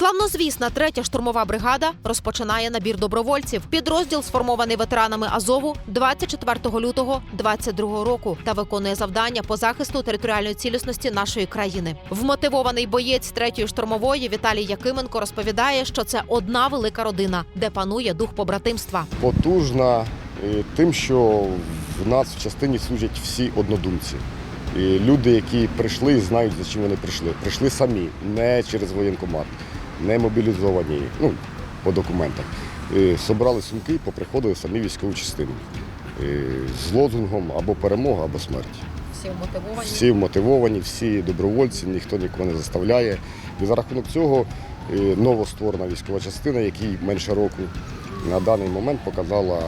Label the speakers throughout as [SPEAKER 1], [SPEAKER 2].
[SPEAKER 1] Славнозвісна третя штурмова бригада розпочинає набір добровольців. Підрозділ сформований ветеранами Азову 24 лютого 22 року та виконує завдання по захисту територіальної цілісності нашої країни. Вмотивований боєць третьої штурмової Віталій Якименко розповідає, що це одна велика родина, де панує дух побратимства.
[SPEAKER 2] потужна е, тим, що в нас в частині служать всі однодумці. І люди, які прийшли знають, за чим вони прийшли. Прийшли самі, не через воєнкомат, не мобілізовані, ну, по документах. Е, Собрали сумки і поприходили самі військову частину. Е, З лозунгом або перемога, або смерть.
[SPEAKER 1] Всі мотивовані.
[SPEAKER 2] Всі мотивовані, всі добровольці, ніхто нікого не заставляє. І за рахунок цього е, новостворена військова частина, якій менше року, на даний момент показала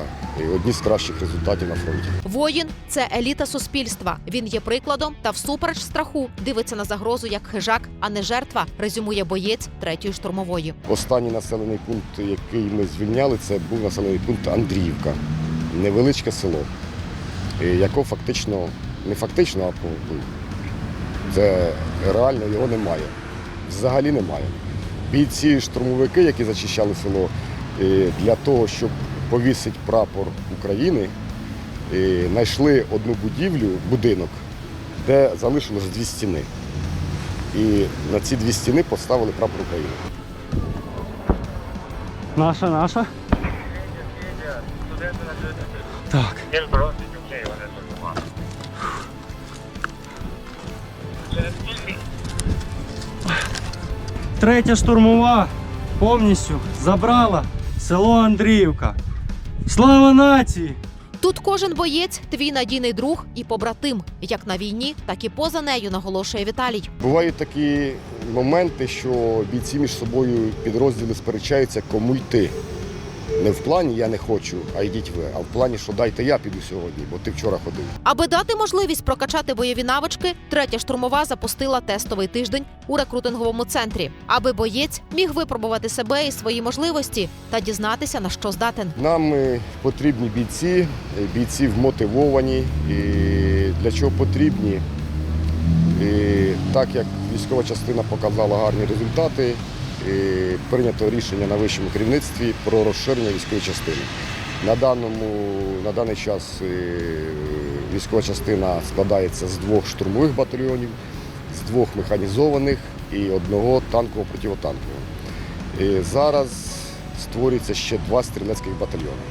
[SPEAKER 2] одні з кращих результатів на фронті.
[SPEAKER 1] Воїн це еліта суспільства. Він є прикладом та всупереч страху дивиться на загрозу як хижак, а не жертва. Резюмує боєць третьої штурмової.
[SPEAKER 2] Останній населений пункт, який ми звільняли, це був населений пункт Андріївка, невеличке село, е, якого фактично, не фактично, а це реально його немає. Взагалі немає. Бійці штурмовики, які зачищали село, для того, щоб повісити прапор України, е, знайшли одну будівлю, будинок, де залишилось дві стіни. І на ці дві стіни поставили прапор України.
[SPEAKER 3] Наша, наша. Так. Третя штурмова повністю забрала село Андріївка. Слава нації!
[SPEAKER 1] Тут кожен боєць твій надійний друг і побратим, як на війні, так і поза нею, наголошує Віталій.
[SPEAKER 2] Бувають такі моменти, що бійці між собою підрозділи сперечаються, кому йти. Не в плані я не хочу, а йдіть ви, а в плані, що дайте я піду сьогодні, бо ти вчора ходив.
[SPEAKER 1] Аби дати можливість прокачати бойові навички, третя штурмова запустила тестовий тиждень у рекрутинговому центрі, аби боєць міг випробувати себе і свої можливості та дізнатися на що здатен.
[SPEAKER 2] Нам е, потрібні бійці, е, бійці вмотивовані. І для чого потрібні? І так як військова частина показала гарні результати, прийнято рішення на вищому керівництві про розширення військової частини. На, даному, на даний час е, військова частина складається з двох штурмових батальйонів, з двох механізованих і одного танково противотанкового. І зараз створюється ще два стрілецьких батальйони.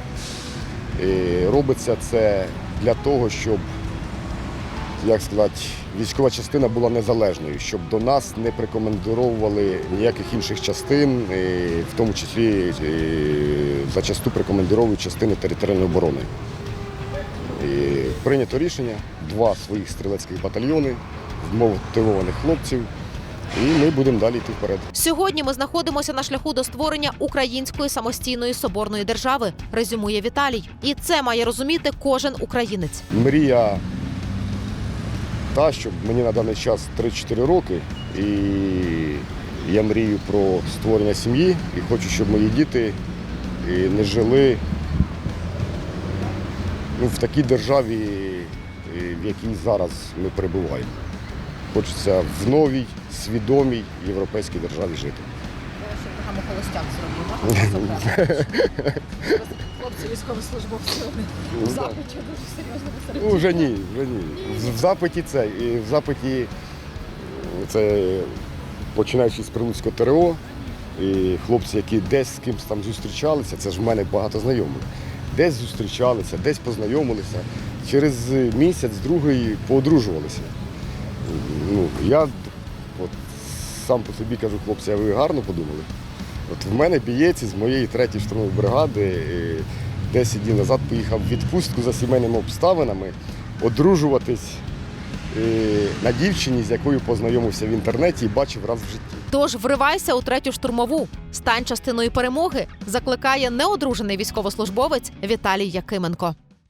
[SPEAKER 2] І робиться це для того, щоб, як сказати, військова частина була незалежною, щоб до нас не прикомандировували ніяких інших частин, і в тому числі зачасту прикомандировують частини територіальної оборони. І прийнято рішення два своїх стрілецьких батальйони, вмотивованих хлопців, і ми будемо далі йти вперед.
[SPEAKER 1] Сьогодні ми знаходимося на шляху до створення української самостійної соборної держави, резюмує Віталій. І це має розуміти кожен українець.
[SPEAKER 2] Мрія та, щоб мені на даний час 3-4 роки, і я мрію про створення сім'ї і хочу, щоб мої діти не жили ну, в такій державі, в якій зараз ми перебуваємо. Хочеться в новій, свідомій європейській державі жити.
[SPEAKER 1] Програму холостяк зробив. Хлопці військовослужбовці
[SPEAKER 2] Ну, да.
[SPEAKER 1] дуже серйозно
[SPEAKER 2] Ну, вже ні, вже ні. В- В запиті це. І в запиті е, це починаючи з Прилуцького ТРО, і хлопці, які десь з кимось там зустрічалися, це ж в мене багато знайомих. Десь зустрічалися, десь познайомилися. Через місяць, другий поодружувалися. Ну, я от, сам по собі кажу, хлопці, а ви гарно подумали. От в мене бієць із моєї третьої штурмової бригади е, 10 днів назад поїхав в відпустку за сімейними обставинами одружуватись е, на дівчині, з якою познайомився в інтернеті і бачив раз в житті.
[SPEAKER 1] Тож вривайся у третю штурмову. Стань частиною перемоги. Закликає неодружений військовослужбовець Віталій Якименко.